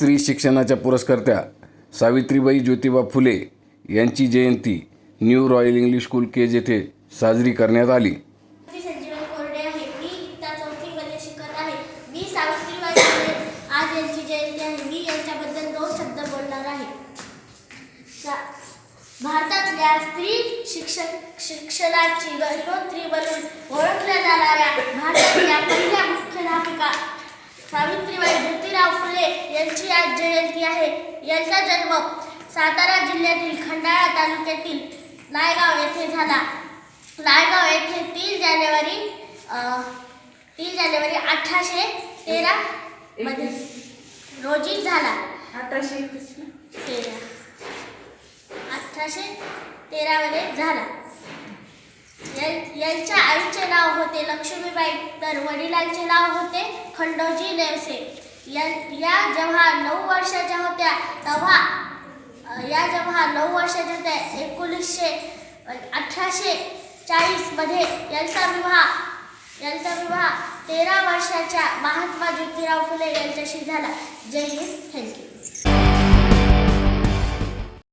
स्त्री शिक्षणाच्या पुरस्कर्त्या सावित्रीबाई ज्योतिबा फुले यांची जयंती new royal English school Kej येथे साजरी करण्यात आली. भारतातल्या स्त्री शिक्षण शिक्षणाची गणोत्री बनून ओळखल्या जाणाऱ्या भारतातल्या पहिल्या मुख्याध्यापिका सावित्रीबाई ज्योतिराव फुले यांची आज जयंती आहे. यांचा जन्म सातारा जिल्ह्यातील खंडाळा तालुक्यातील नायगाव येथे झाला. नायगाव येथे तीन जानेवारी तीन जानेवारी अठराशे तेरा मध्ये रोजी झाला. अठराशे? तेरा. अठराशे तेरामध्ये झाला. यांच्या आईचे नाव होते लक्ष्मीबाई तर वडिलांचे नाव होते खंडोजी नेवसे. या या जेव्हा नऊ वर्षाच्या होत्या तेव्हा या जेव्हा नऊ वर्षाच्या होत्या एकोणीसशे अठराशे चाळीसमध्ये यांचा विवाह यांचा विवाह तेरा वर्षाच्या महात्मा ज्योतिराव फुले यांच्याशी झाला. जय हिंद. थँक्यू